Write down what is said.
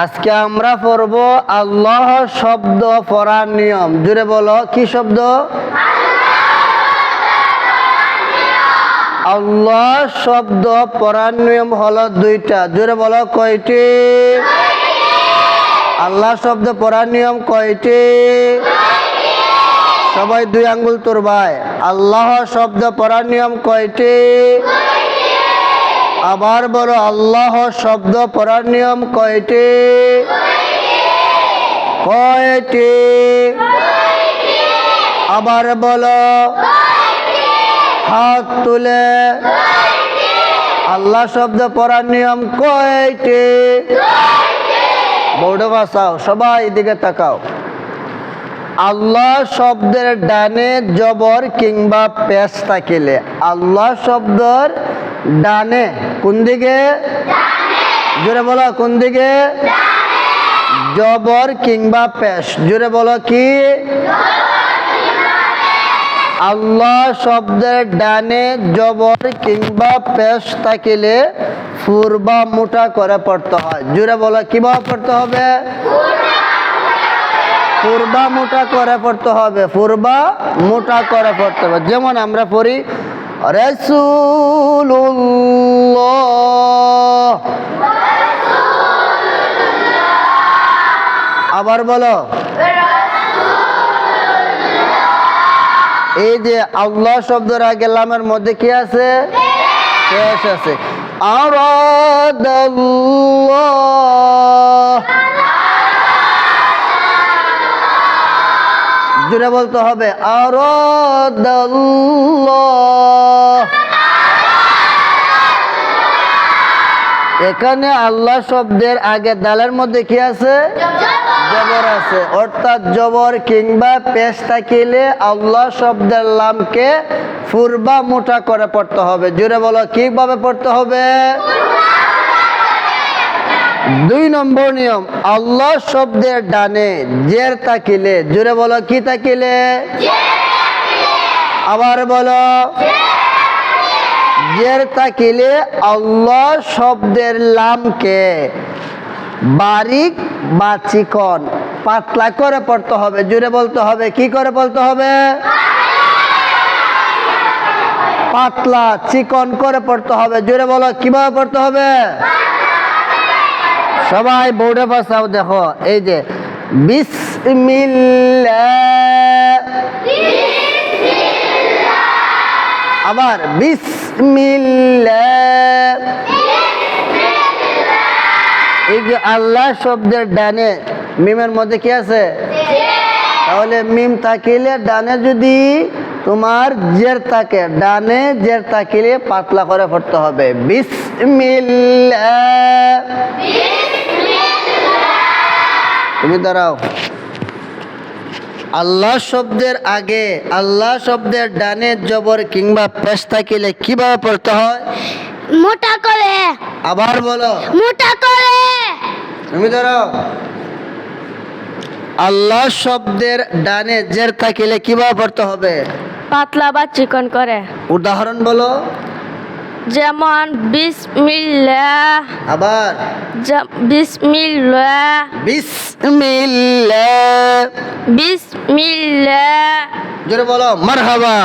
আজকে আমরা পড়ব আল্লাহ শব্দ পড়ার নিয়ম। জুড়ে বলো, কি শব্দ? আল্লাহ শব্দ পড়ার নিয়ম হলো দুইটা। জুড়ে বলো, কয়টি? আল্লাহ শব্দ পড়ার নিয়ম কয়টি? সবাই দুই আঙ্গুল তুরবায়। আল্লাহ শব্দ পড়ার নিয়ম কয়টি? আবার বলো, আল্লাহ শব্দ পড়ার নিয়ম কয়টি? কয়টি? আবার বলো, হাত তুলে। আল্লাহ শব্দ পড়ার নিয়ম কয়টি? বৌড় বাসাও, সবাই এদিকে তাকাও। আল্লাহ শব্দের ডানে জবর কিংবা পেশ থাকিলে, আল্লাহ শব্দর ডানে, কোন দিকে? জোরে বলো, কোন দিকে? জবর কিংবা পেশ। জোরে বলো কি? আল্লাহ শব্দের ডানে জবর কিংবা পেশ থাকিলে ফুরবা মোটা করে পড়তে হয়। জোরে বলো কীভাবে পড়তে হবে? ফুরবা মোটা করে পড়তে হবে। ফুরবা মোটা করে পড়তে হবে। যেমন আমরা পড়ি আবার বলো। এই যে আল্লাহ শব্দের আগে লামের মধ্যে কি আছে? আছে। আর জুড়ে বলতে হবে আর এখানে আল্লাহ শব্দের আগে দালের মধ্যে কি আছে? জবর আছে। অর্থাৎ জবর কিংবা পেশ থাকিলে আল্লাহ শব্দের লামকে ফুরবা মোটা করে পড়তে হবে। জুড়ে বলো, কীভাবে পড়তে হবে? দুই নম্বর নিয়ম, আল্লাহ শব্দের ডানে জের তাকিলে জুড়ে বলো, কি তাকিলে? আবার বলো, জের তাকিলে আল্লাহ শব্দের লামকে বারিক বা চিকন, পাতলা করে পড়তে হবে জুড়ে বলতে হবে, কি করে বলতে হবে? পাতলা, চিকন করে পড়তে হবে জুড়ে বলো, কীভাবে পড়তে হবে? সবাই বোর্ডে বসাও দেখো এই যে বিসমিল্লাহ। আবার বিসমিল্লাহ। এই যে আল্লাহ শব্দের ডানে মিমের মধ্যে কি আছে? তাহলে মিম থাকিলে ডানে যদি তোমার জের থাকে ডানে জের তাকিলে পাতলা করে পড়তে হবে। বিসমিল্লাহ। তুমি দাঁড়াও। আল্লাহ শব্দের আগে আল্লাহ শব্দের ডানে জবর কিংবা পেশ থাকিলে কীভাবে পড়তে হয়? মোটা করে। আবার বলো। মোটা করে। তুমি দাঁড়াও। আল্লাহ শব্দের ডানে জের থাকিলে কীভাবে পড়তে হবে? পাতলা বা চিকন করে। উদাহরণ বলো। যেমন বিসমিল্লাহ আবার। বিসমিল্লাহ বিসমিল্লাহ। বিসমিল্লাহ। জোরে বলো মারহাবা।